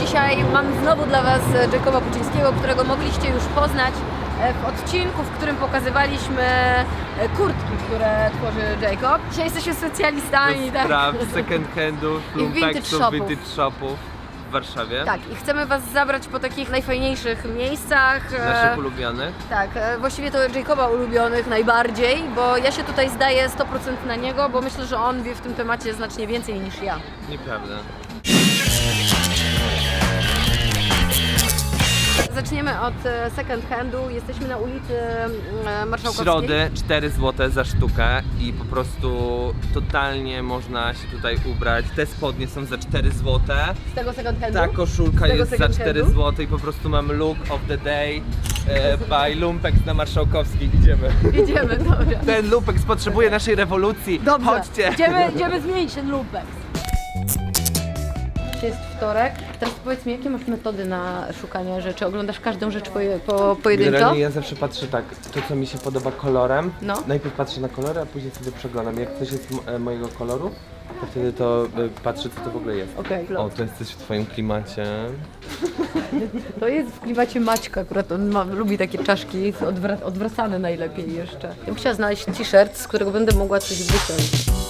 Dzisiaj mam znowu dla Was Jacoba Pucińskiego, którego mogliście już poznać e, w odcinku, w którym pokazywaliśmy e, kurtki, które tworzy Jacob. Dzisiaj jesteśmy specjalistami, Do tak? spraw second handów, vintage lumpeksów, shopów. vintage shopów w Warszawie. Tak, i chcemy Was zabrać po takich najfajniejszych miejscach. e, Naszych ulubionych. Tak, e, właściwie to Jacoba ulubionych najbardziej, bo ja się tutaj zdaję 100% na niego, bo myślę, że on wie w tym temacie znacznie więcej niż ja. Nieprawda. Zaczniemy od e, second handu. Jesteśmy na ulicy e, Marszałkowskiej. środę 4 zł za sztukę i po prostu totalnie można się tutaj ubrać. Te spodnie są za 4 zł. Z tego second handu? Ta koszulka jest za second 4 handu? zł i po prostu mam look of the day e, by Lumpex na Marszałkowskiej. Idziemy. Jedziemy, dobra. Ten Lumpex potrzebuje naszej rewolucji. Dobrze, Chodźcie. Idziemy, idziemy zmienić ten lupek. Jest wtorek. Teraz powiedz mi, jakie masz metody na szukanie rzeczy? Oglądasz każdą rzecz poje, po, pojedynczo? Generalnie ja zawsze patrzę tak, to co mi się podoba kolorem, No. najpierw patrzę na kolory, a później sobie przeglądam. Jak coś jest m- e, mojego koloru, to wtedy to e, patrzę co to w ogóle jest. Okej, O, to jest coś w twoim klimacie. to jest w klimacie Maćka, akurat on ma, lubi takie czaszki odwra odwracane najlepiej jeszcze. Ja bym chciała znaleźć t-shirt, z którego będę mogła coś wyciąć.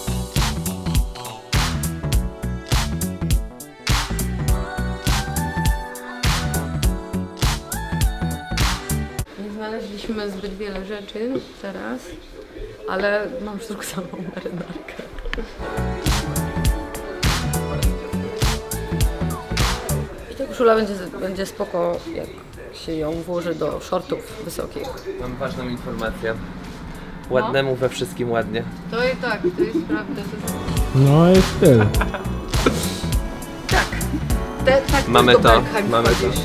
Znaleźliśmy zbyt wiele rzeczy teraz, ale mam już tylko samą marynarkę. I ta koszula będzie, będzie spoko, jak się ją włoży do shortów wysokich. Mam ważną informację. Ładnemu we wszystkim ładnie. To jest tak, to jest prawda. To jest... No jest styl. Tak. Te, tak Mamy do to, Bergheim mamy to. wchodzisz.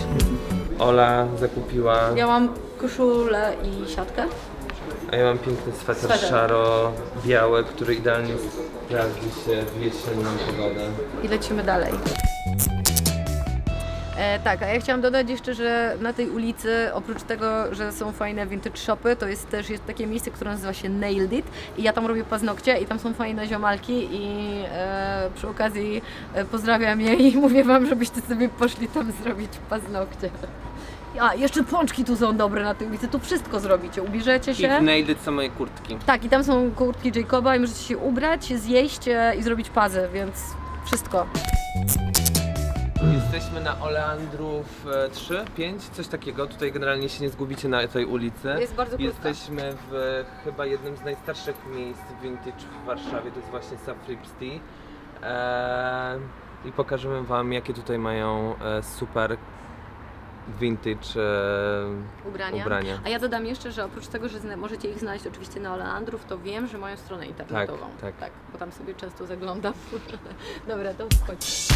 Ola zakupiła, Ja mam koszulę i siatkę. a ja mam piękny sweter Sweter. szaro-biały, który idealnie sprawdzi się w jesienną pogodę. I lecimy dalej. E, tak, a ja chciałam dodać jeszcze, że na tej ulicy, oprócz tego, że są fajne vintage shopy, to jest też jest takie miejsce, które nazywa się Nailed It i ja tam robię paznokcie i tam są fajne ziomalki i e, przy okazji e, pozdrawiam je i mówię Wam, żebyście sobie poszli tam zrobić paznokcie. A, jeszcze pączki tu są dobre na tej ulicy, tu wszystko zrobicie, ubierzecie I się. Nailed It są moje kurtki. Tak, i tam są kurtki Jacoba i możecie się ubrać, zjeść e, i zrobić pazę, więc wszystko. Jesteśmy na Oleandrów e, 3, 5, coś takiego. Tutaj generalnie się nie zgubicie na tej ulicy. Jest bardzo krótka. Jesteśmy w chyba jednym z najstarszych miejsc vintage w Warszawie, to jest właśnie Safripsty. Eee, I pokażemy Wam, jakie tutaj mają e, super vintage e, ubrania. ubrania. A ja dodam jeszcze, że oprócz tego, że zna- możecie ich znaleźć oczywiście na Oleandrów, to wiem, że mają stronę internetową. tak. tak bo tam sobie często zaglądam. Dobra, to wchodź.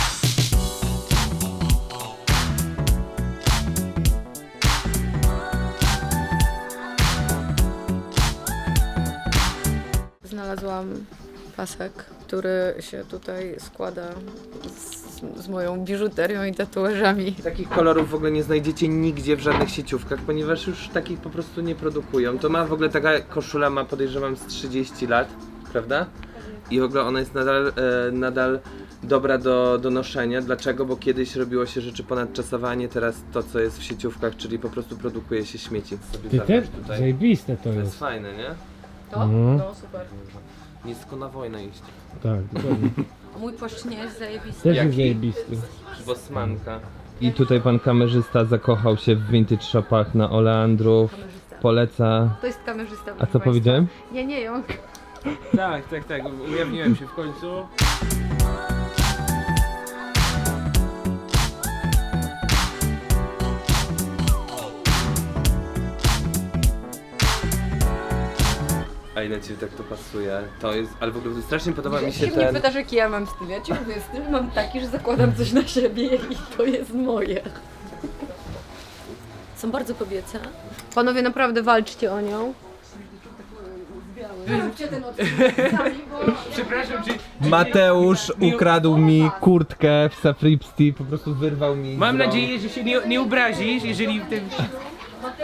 Znalazłam pasek, który się tutaj składa z, moją biżuterią i tatuażami. Takich kolorów w ogóle nie znajdziecie nigdzie w żadnych sieciówkach, ponieważ już takich po prostu nie produkują. To ma w ogóle taka koszula ma podejrzewam z 30 lat, prawda? I w ogóle ona jest nadal, e, nadal dobra do, do noszenia. Dlaczego? Bo kiedyś robiło się rzeczy ponadczasowe, a nie teraz to, co jest w sieciówkach, czyli po prostu produkuje się śmieci. Sobie Ty też? tutaj. Zajebiste to To jest jest. fajne, nie? To? Mhm. No super. Nisko na wojnę iść. Tak, dokładnie. A mój płaszcz nie jest zajebisty. Też Jaki? jest zajebisty. Bosmanka. I tutaj pan kamerzysta zakochał się w vintage shopach na Oleandrów. Kamerzysta. Poleca. To jest kamerzysta. A proszę co państwa. powiedziałem? Nie, nie, ją. Tak, tak, tak. Ujawniłem się w końcu. A ile ci tak to pasuje? To jest, ale w ogóle strasznie podoba mi się się mnie ten... pytasz, jaki ja mam styl. Ja ci mówię, styl mam taki, że zakładam coś na siebie i to jest moje. Są bardzo kobiece. Panowie, naprawdę walczcie o nią. Ten odcinek sami, bo... Przepraszam, czy... Mateusz ukradł mi kurtkę w Safripsty, po prostu wyrwał mi Mam nadzieję, że się nie, nie obrazisz, jeżeli ten...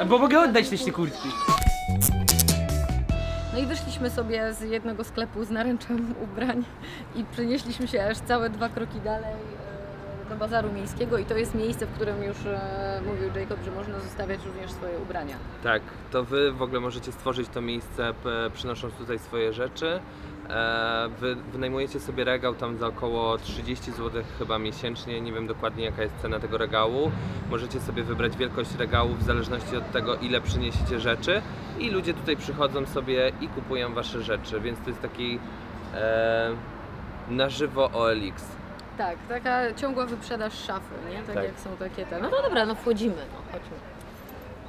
Bo mogę oddać też te kurtki. I wyszliśmy sobie z jednego sklepu z naręczem ubrań i przenieśliśmy się aż całe dwa kroki dalej e, do bazaru miejskiego i to jest miejsce, w którym już e, mówił Jacob, że można zostawiać również swoje ubrania. Tak, to wy w ogóle możecie stworzyć to miejsce, przynosząc tutaj swoje rzeczy. E, Wy wynajmujecie sobie regał tam za około 30 zł chyba miesięcznie, nie wiem dokładnie jaka jest cena tego regału. Możecie sobie wybrać wielkość regału w zależności od tego ile przyniesiecie rzeczy i ludzie tutaj przychodzą sobie i kupują wasze rzeczy, więc to jest taki e, na żywo OLX. Tak, taka ciągła wyprzedaż szafy, nie? Tak, Tak. jak są takie te. No to dobra, no wchodzimy, no chodźmy.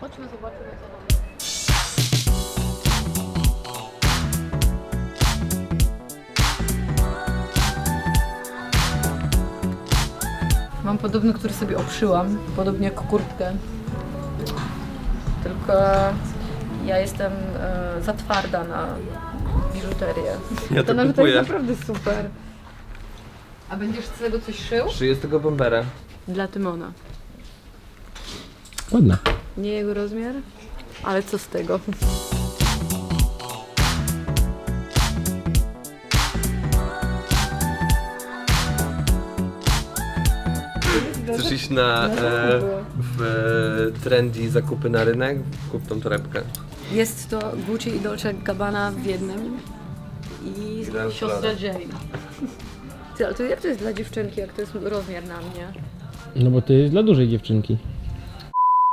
Chodźmy, zobaczymy co tam. Mam podobny, który sobie obszyłam, podobnie jak kurtkę. Tylko ja jestem e, za twarda na biżuterię. Ja to nawet kupuję. jest naprawdę super. A będziesz z tego coś szył? Szyję z tego bombera. Dla Tymona. Ładna. Nie jego rozmiar, ale co z tego? Iść na e, w e, trendy zakupy na rynek? Kup tą torebkę. Jest to Gucci i Dolce Gabbana w jednym i Grand siostra Flora. Jane. Ty, ale to jak to jest dla dziewczynki, jak to jest rozmiar na mnie? No bo to jest dla dużej dziewczynki.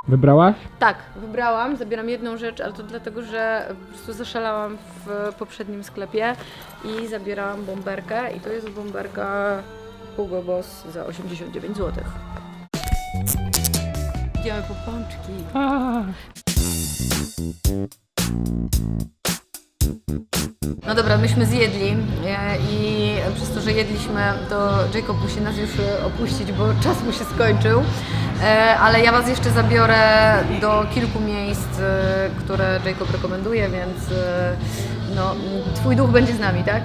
Wybrałaś? Tak, wybrałam, zabieram jedną rzecz, ale to dlatego, że po prostu zaszalałam w poprzednim sklepie i zabierałam bomberkę i to jest bomberka Hugo Boss za 89 zł. Idziemy po pączki. No dobra, myśmy zjedli e, i przez to, że jedliśmy, to Jacob musi nas już e, opuścić, bo czas mu się skończył. E, Ale ja Was jeszcze zabiorę do kilku miejsc, e, które Jacob rekomenduje, więc e, no, Twój duch będzie z nami, tak?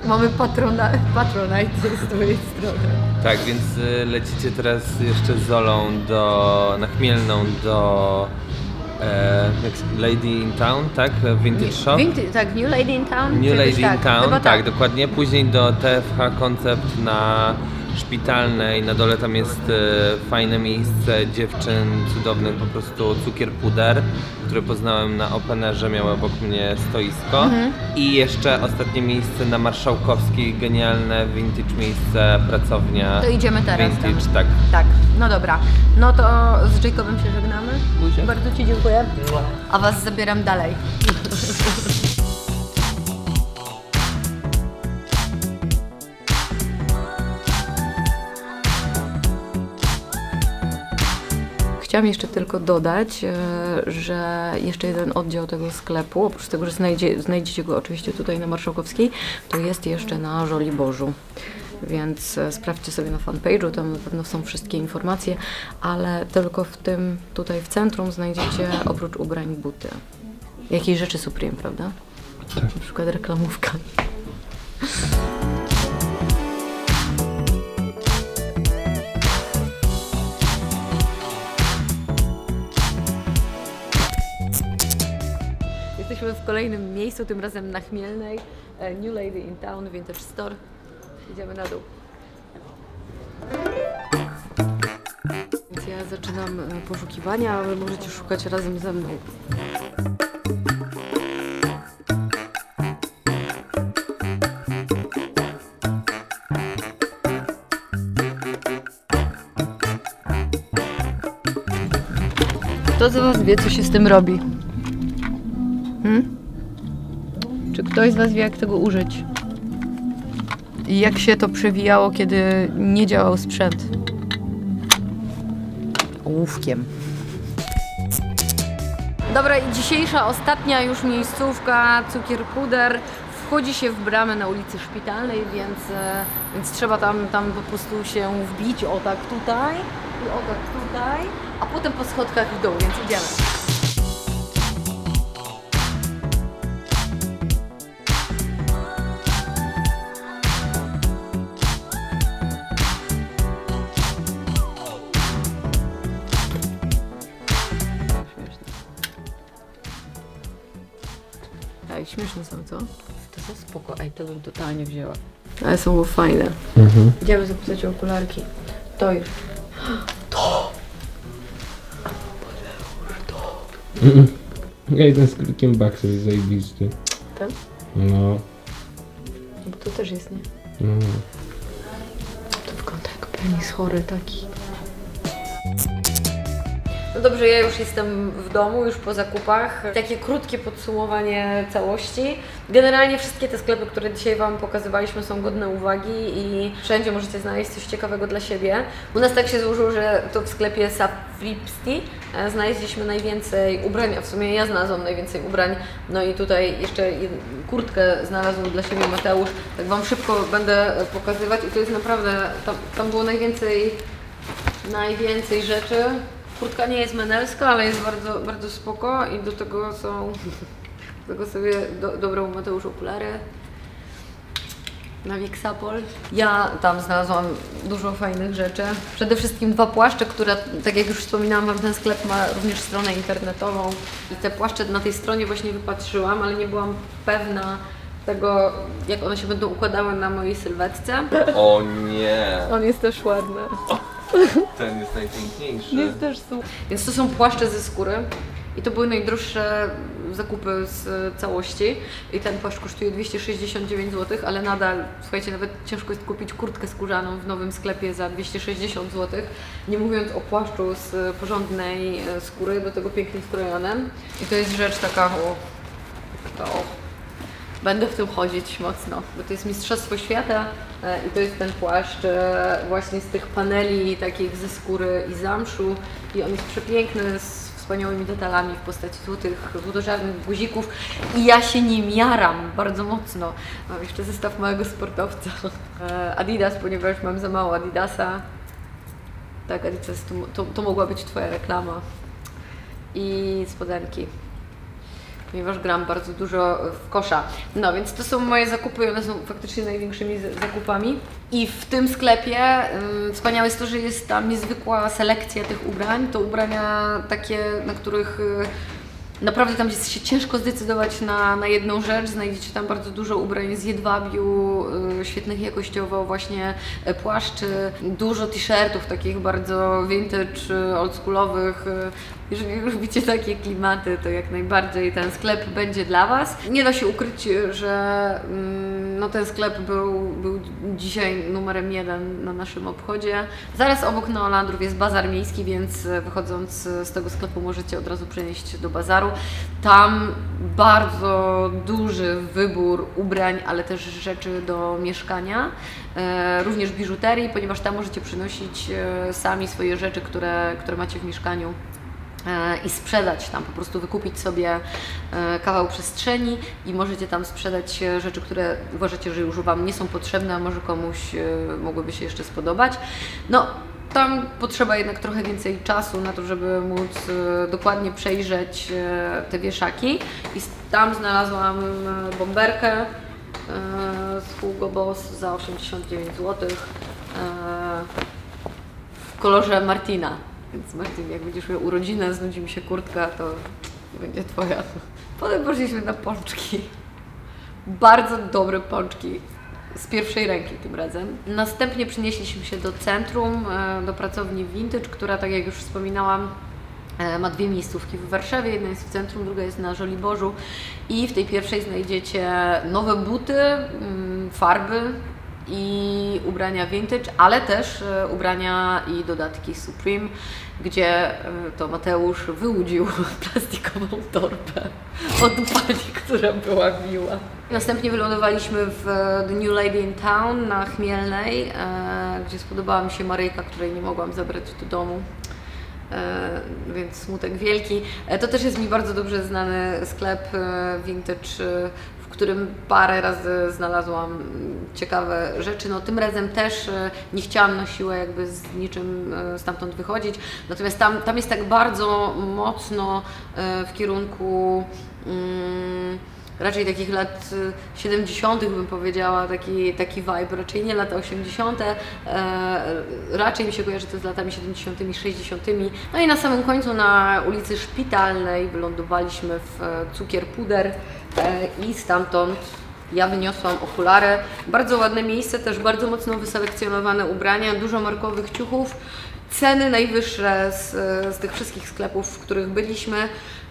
Tak. Mamy patrona, patronite z Twojej strony. Tak, więc y, lecicie teraz jeszcze z Zolą do, na Chmielną do e, jak się- Lady in Town, tak? Vintage Shop. Vintage, tak, New Lady in Town? New Lady in tak, Town, chyba tak, dokładnie. Później do TFH Concept na Szpitalnej. Na dole tam jest e, fajne miejsce dziewczyn cudownych, po prostu cukier puder, które poznałem na Openerze, miały obok mnie stoisko. Mhm. I jeszcze ostatnie miejsce na Marszałkowskiej, genialne vintage miejsce, pracownia. To idziemy teraz tam. Vintage, tak. Tak, no dobra. No to z Jacobem się żegnamy. Buzia. Bardzo Ci dziękuję. A Was zabieram dalej. Chciałam jeszcze tylko dodać, e, że jeszcze jeden oddział tego sklepu, oprócz tego, że znajdzie, znajdziecie go oczywiście tutaj na Marszałkowskiej, to jest jeszcze na Żoliborzu. Więc e, sprawdźcie sobie na fanpage'u, tam na pewno są wszystkie informacje, ale tylko w tym tutaj w centrum znajdziecie oprócz ubrań buty. Jakieś rzeczy Supreme, prawda? Tak. Na przykład reklamówka. Kolejnym miejscu, tym razem na Chmielnej. e, New Lady in Town, Vintage Store. Idziemy na dół. Ja zaczynam e, poszukiwania, a wy możecie szukać razem ze mną. Kto z Was wie, co się z tym robi? Ktoś z Was wie, jak tego użyć? I jak się to przewijało, kiedy nie działał sprzęt? Ołówkiem. Dobra, i dzisiejsza, ostatnia już miejscówka, cukier puder. Wchodzi się w bramę na ulicy Szpitalnej, więc, e, więc trzeba tam, tam po prostu się wbić, o tak tutaj i o tak tutaj, a potem po schodkach w dół, więc idziemy. Śmieszne są, co? To są spoko. Ej, to bym totalnie wzięła. Ale są fajne. Mhm. Idziemy zapisać okularki. To już. Ej, ten z krótkim baksem jest zajebisty. Ten? No. Bo to też jest, nie? no. To wygląda jak penis chory taki. No dobrze, ja już jestem w domu, już po zakupach. Takie krótkie podsumowanie całości. Generalnie wszystkie te sklepy, które dzisiaj Wam pokazywaliśmy są godne uwagi i wszędzie możecie znaleźć coś ciekawego dla siebie. U nas tak się złożyło, że to w sklepie Sapripsti e, znaleźliśmy najwięcej ubrań, a w sumie ja znalazłam najwięcej ubrań. No i tutaj jeszcze kurtkę znalazł dla siebie Mateusz. Tak Wam szybko będę e, pokazywać i to jest naprawdę, tam, tam było najwięcej najwięcej rzeczy. Kurtka nie jest menelska, ale jest bardzo, bardzo spoko i do tego są, do tego sobie do, dobrą Mateusz okulary na Wixapol. Ja tam znalazłam dużo fajnych rzeczy. Przede wszystkim dwa płaszcze, które, tak jak już wspominałam Wam, ten sklep ma również stronę internetową i te płaszcze na tej stronie właśnie wypatrzyłam, ale nie byłam pewna tego, jak one się będą układały na mojej sylwetce. O nie, On jest też ładny. Ten jest najpiękniejszy. też super. Więc to są płaszcze ze skóry i to były najdroższe zakupy z całości. I ten płaszcz kosztuje 269 zł, ale nadal, słuchajcie, nawet ciężko jest kupić kurtkę skórzaną w nowym sklepie za 260 zł. Nie mówiąc o płaszczu z porządnej e, skóry, do tego pięknie skrojonym. I to jest rzecz taka, o, to, Będę w tym chodzić mocno, bo to jest Mistrzostwo Świata e, i to jest ten płaszcz e, właśnie z tych paneli takich ze skóry i zamszu i on jest przepiękny z wspaniałymi detalami w postaci złotych, złotożarnych guzików i ja się nim jaram bardzo mocno. Mam jeszcze zestaw małego sportowca. E, Adidas, ponieważ mam za mało Adidasa. Tak, Adidas, to, to, to mogła być Twoja reklama. I spodenki ponieważ gram bardzo dużo w kosza. No więc to są moje zakupy one są faktycznie największymi zakupami. I w tym sklepie ym, wspaniałe jest to, że jest tam niezwykła selekcja tych ubrań. To ubrania takie, na których y, naprawdę tam jest się ciężko zdecydować na, na jedną rzecz. Znajdziecie tam bardzo dużo ubrań z jedwabiu, y, świetnych jakościowo, właśnie y, płaszczy, dużo t-shirtów takich bardzo vintage, y, oldschoolowych. y, jeżeli lubicie takie klimaty, to jak najbardziej ten sklep będzie dla Was. Nie da się ukryć, że mm, no, ten sklep był, był dzisiaj numerem jeden na naszym obchodzie. Zaraz obok Neolandrów jest bazar miejski, więc e, wychodząc z tego sklepu możecie od razu przenieść do bazaru. Tam bardzo duży wybór ubrań, ale też rzeczy do mieszkania, e, również biżuterii, ponieważ tam możecie przynosić e, sami swoje rzeczy, które, które macie w mieszkaniu e, i sprzedać tam, po prostu wykupić sobie e, kawał przestrzeni i możecie tam sprzedać e, rzeczy, które uważacie, że już Wam nie są potrzebne, a może komuś e, mogłyby się jeszcze spodobać. No, tam potrzeba jednak trochę więcej czasu na to, żeby móc e, dokładnie przejrzeć e, te wieszaki i tam znalazłam e, bomberkę e, z Hugo Boss za 89 zł w kolorze Martina. Więc Martin, jak będziesz miał urodzinę, znudzi mi się kurtka, to będzie twoja. Potem poszliśmy na pączki. Bardzo dobre pączki. Z pierwszej ręki tym razem. Następnie przenieśliśmy się do centrum, e, do pracowni Vintage, która, tak jak już wspominałam, e, ma dwie miejscówki w Warszawie. Jedna jest w centrum, druga jest na Żoliborzu. I w tej pierwszej znajdziecie nowe buty, mm, farby, i ubrania vintage, ale też e, ubrania i dodatki Supreme, gdzie e, to Mateusz wyłudził plastikową torbę od pani, która była miła. Następnie wylądowaliśmy w The New Lady in Town na Chmielnej, e, gdzie spodobała mi się Maryjka, której nie mogłam zabrać do domu. Więc smutek wielki. To też jest mi bardzo dobrze znany sklep vintage, w którym parę razy znalazłam mm, ciekawe rzeczy. No tym razem też e, nie chciałam na siłę jakby z niczym e, stamtąd wychodzić. Natomiast tam, tam jest tak bardzo mocno e, w kierunku mm, raczej takich lat y, 70. bym powiedziała, taki, taki vibe, raczej nie lata 80. E, raczej mi się kojarzy to z latami 70. i 60. No i na samym końcu na ulicy Szpitalnej wylądowaliśmy w Cukier Puder i stamtąd Ja wyniosłam okulary. Bardzo ładne miejsce, też bardzo mocno wyselekcjonowane ubrania, dużo markowych ciuchów. Ceny najwyższe z, z tych wszystkich sklepów, w których byliśmy.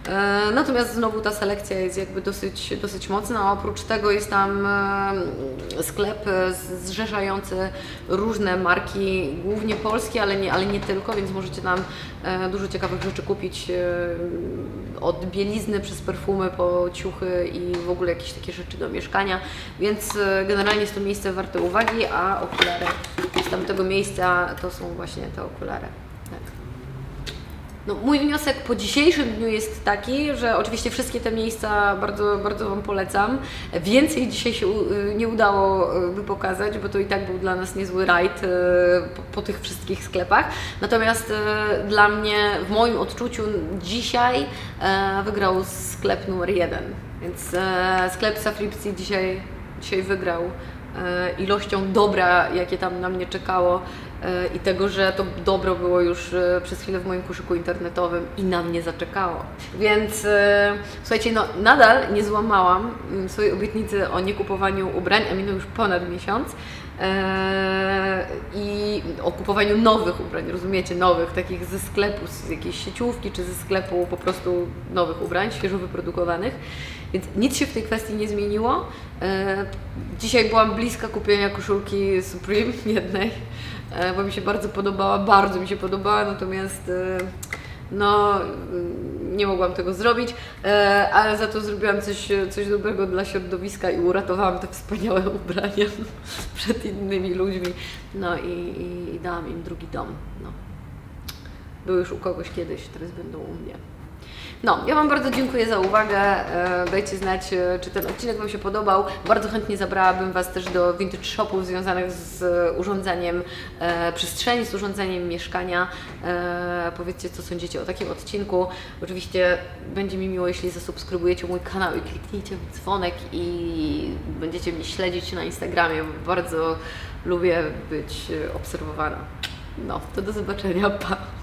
E, Natomiast znowu ta selekcja jest jakby dosyć, dosyć mocna. Oprócz tego jest tam e, sklep e, zrzeszający różne marki, głównie polskie, ale nie, ale nie tylko, więc możecie tam dużo ciekawych rzeczy kupić. Od bielizny przez perfumy po ciuchy i w ogóle jakieś takie rzeczy do mieszkania. Więc generalnie jest to miejsce warte uwagi, a okulary z tamtego miejsca to są właśnie te okulary. No, mój wniosek po dzisiejszym dniu jest taki, że oczywiście wszystkie te miejsca bardzo, bardzo Wam polecam. Więcej dzisiaj się y, nie udało by pokazać, bo to i tak był dla nas niezły rajd y, po, tych wszystkich sklepach. Natomiast y, dla mnie, w moim odczuciu dzisiaj wygrał sklep numer jeden. Więc sklep Safripsi dzisiaj, dzisiaj wygrał ilością dobra, jakie tam na mnie czekało i tego, że to dobro było już e, przez chwilę w moim koszyku internetowym i na mnie zaczekało. Więc e, słuchajcie, no nadal nie złamałam mm, swojej obietnicy o niekupowaniu ubrań, a minął już ponad miesiąc. E, I o kupowaniu nowych ubrań, rozumiecie, nowych, takich ze sklepu, z jakiejś sieciówki, czy ze sklepu po prostu nowych ubrań, świeżo wyprodukowanych. Więc nic się w tej kwestii nie zmieniło. E, Dzisiaj byłam bliska kupienia koszulki Supreme jednej, e, bo mi się bardzo podobała, bardzo mi się podobała, natomiast no nie mogłam tego zrobić, e, ale za to zrobiłam coś, coś dobrego dla środowiska i uratowałam te wspaniałe ubrania przed innymi ludźmi. No i, i, i dałam im drugi dom. No. Były już u kogoś kiedyś, teraz będą u mnie. No, ja Wam bardzo dziękuję za uwagę. E, Dajcie znać, e, czy ten odcinek Wam się podobał. Bardzo chętnie zabrałabym Was też do vintage shopów związanych z urządzeniem e, przestrzeni, z urządzeniem mieszkania. Powiedzcie, co sądzicie o takim odcinku. Oczywiście będzie mi miło, jeśli zasubskrybujecie mój kanał i kliknijcie w dzwonek i będziecie mnie śledzić na Instagramie. Bardzo lubię być obserwowana. No, to do zobaczenia. Pa!